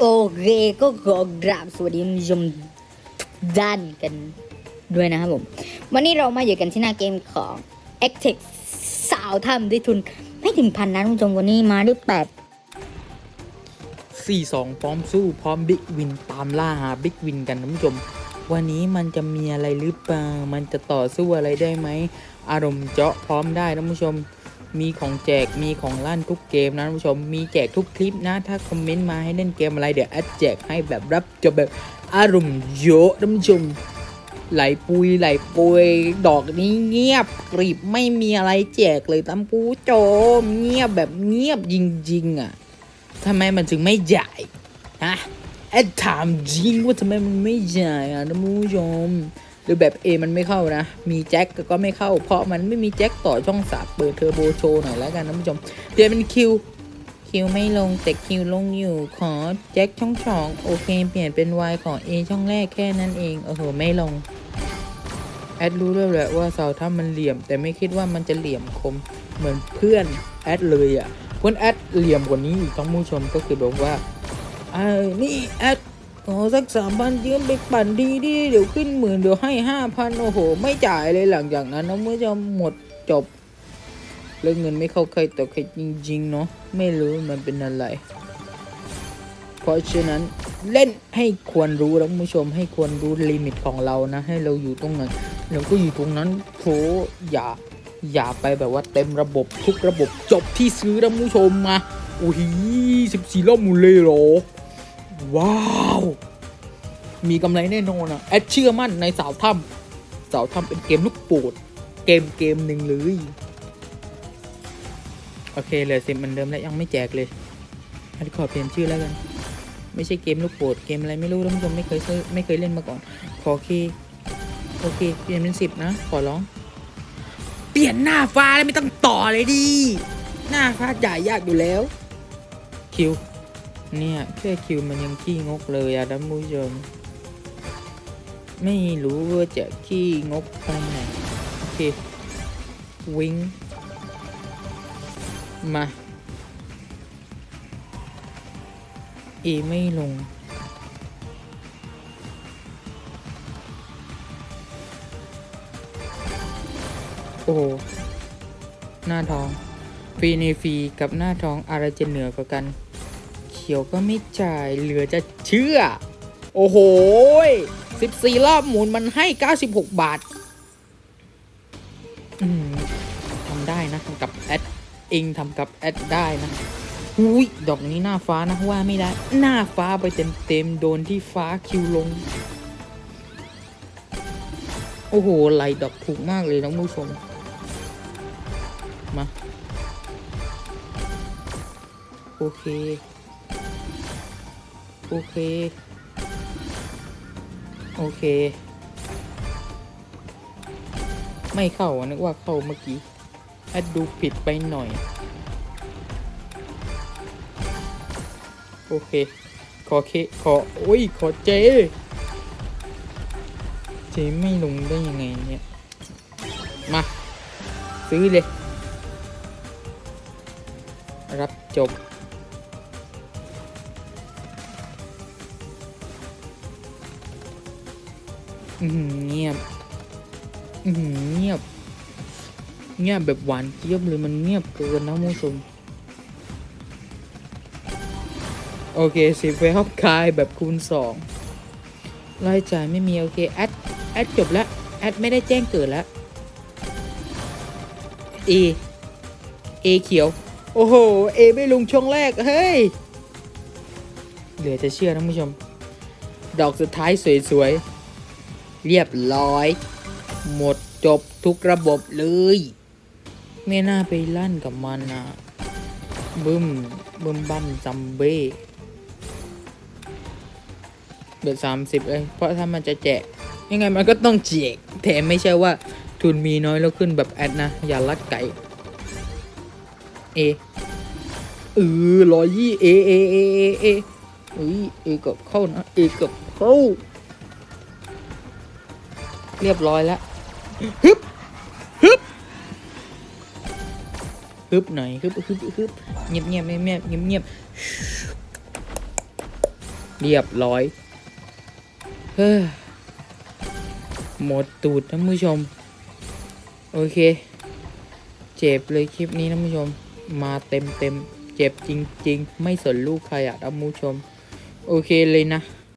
โอเคก็ขอกราบสวัสดีคุณผู้ชมด้านกันด้วยนะครับผม วันนี้เรามาอยู่กันที่หน้าเกมของ a c t e c สาวถ้ำด้วยทุน ไม่ถึงพันนะคุณผู้ชมวันนี้มาด้วยแปด4-2 พร้อมสู้พร้อมบิ๊กวินตามล่าหาบิ๊กวินกันท่านผู้ชม วันนี้มันจะมีอะไรหรือเปล่า มันจะต่อสู้อะไรได้ไหม อารมณ์เจาะพร้อมได้ท่านผู้ชม มีของแจก มีของลั่นทุกเกมนะผู้ชม มีแจกทุกคลิปนะ ถ้าคอมเมนต์มาให้เล่นเกมอะไรเดี๋ยวแอดแจกให้แบบรับจบแบบอารมณ์เยอะท่านผู้ชม ไหลปุยไหลปุยดอกนี้เงียบกริบไม่มีอะไรแจกเลยตั้มปูโจมเงียบแบบเงียบจริงๆอะทำไมมันถึงไม่จ่ายฮะ แอดถามจริงว่าทำไมมันไม่จ่ายอะท่านผู้ชมหรือแบบ A มันไม่เข้านะ มีแจ็คก็ไม่เข้า เพราะมันไม่มีแจ็คต่อช่องสามเปิดเทอร์โบโชว์หน่อยแล้วกันท่านผู้ชมเปลี่ยนเป็นคิวคิวไม่ลงแต่คิวลงอยู่ขอแจ็คช่องสองโอเค เปลี่ยนเป็น Y ขอ A ช่องแรกแค่นั้นเองโอ้โหไม่ลง แอดรู้ด้วยแหละว่าเสาถ้ามันเหลี่ยม แต่ไม่คิดว่ามันจะเหลี่ยมคมเหมือนเพื่อนแอดเลยอะเพื่อนแอดเหลี่ยมกว่านี้อีกต้องผู้ชมก็คือแบบว่า ไอ้นี่แอดขอสักสามพันยืมไปปั่นดีดิเดี๋ยวขึ้นหมื่นเดี๋ยวให้ห้าพันโอ้โห ไม่จ่ายเลยหลังจากนั้นนะเมื่อจะหมดจบเรื่องเงินไม่เข้าใครต่อใครจริงๆเนาะไม่รู้มันเป็นอะไร เพราะฉะนั้นเล่นให้ควรรู้แล้วผู้ชมให้ควรรู้ลิมิตของเรานะ ให้เราอยู่ตรงนั้นเราก็อยู่ตรงนั้นโถอย่าอย่าไปแบบว่าเต็มระบบทุกระบบจบที่ซื้อนะผู้ชมมาโอ้โหสิบสี่รอบหมูลเลยเหรอ ว้าว มีกำไรแน่นอนอะแอดเชื่อมั่นในสาวถ้ำสาวถ้ำเป็นเกมลูกโปรดเกมเกมหนึ่งเลย โอเคเหลือสิบเหมือนเดิมแล้วยังไม่แจกเลยอันขอเปลี่ยนชื่อแล้วกัน ไม่ใช่เกมลูกโปรดเกมอะไรไม่รู้ท่านผู้ชมไม่เคยซื้อไม่เคยเล่นมาก่อน ขอเคโอเคเปลี่ยนเป็นสิบนะ ขอร้อง เปลี่ยนหน้าฟ้าแล้วไม่ต้องต่อเลยดิ หน้าฟ้าจ่ายยากอยู่แล้ว คิว เนี่ย แค่คิวมันยังขี้งกเลยอะท่านผู้ชม ไม่รู้ว่าจะขี้งกไปไหนโอเค วิงมา เอไม่ลง โอ้หน้าท้อง ฟรีในฟรีกับหน้าท้องอะไรจะเหนือกว่ากัน ขียวก็ไม่จ่ายเหลือจะเชื่อ โอ้โห 14 รอบหมุนมันให้ 96 บาททำได้นะทำกับแอดเองทำกับแอดได้นะอุ้ยดอกนี้หน้าฟ้านะว่าไม่ได้ หน้าฟ้าไปเต็มเต็มๆโดนที่ฟ้าคิวลง โอ้โหไหลดอกถูกมากเลยนะผู้ชมมา โอเค โอเค โอเค ไม่เข้านึกว่าเข้าเมื่อกี้แอดดูผิดไปหน่อย โอเค ขอเค ขอ โอ้ย ขอเจ เจไม่ลงได้ยังไงเนี่ย มา ซื้อเลย รับจบ เงียบเงียบ เงียบแบบหวานเจี๊ยบเลยมันเงียบเกินนะผู้ชมโอเคสิเวลคายแบบคูณสองรายจ่ายไม่มีโอเคแอดแอดจบแล้วแอดไม่ได้แจ้งเกิดแล้ว A A เขียว โอ้โหเอไม่ลงช่วงแรก เฮ้ย เหลือจะเชื่อท่านผู้ชม ดอกสุดท้ายสวยๆ เรียบร้อย หมดจบทุกระบบเลย ไม่น่าไปลั่นกับมันนะบึ้มบึ้มบั้มซัมเบ้เดือดสามสิบเลยเพราะถ้ามันจะแจกยังไงมันก็ต้องแจกแต่ไม่ใช่ว่าทุนมีน้อยแล้วขึ้นแบบแอดนะ อย่าลัดไก่เอเออร้อยยี่เอเอเอเอเอเอ้ยเอเกับเข้านะเอเกับเข้า เรียบร้อยแล้วฮึบฮึบฮึบหน่อยฮึบฮึบฮึบเงียบเงียบเงียบเงียบเงียบเงียบเรียบร้อยเฮ้อหมดตูดท่านผู้ชม โอเค เจ็บเลยคลิปนี้ท่านผู้ชม มาเต็มเต็มๆเจ็บจริง ๆ ไม่สนลูกใครอะท่านผู้ชม โอเคเลยนะ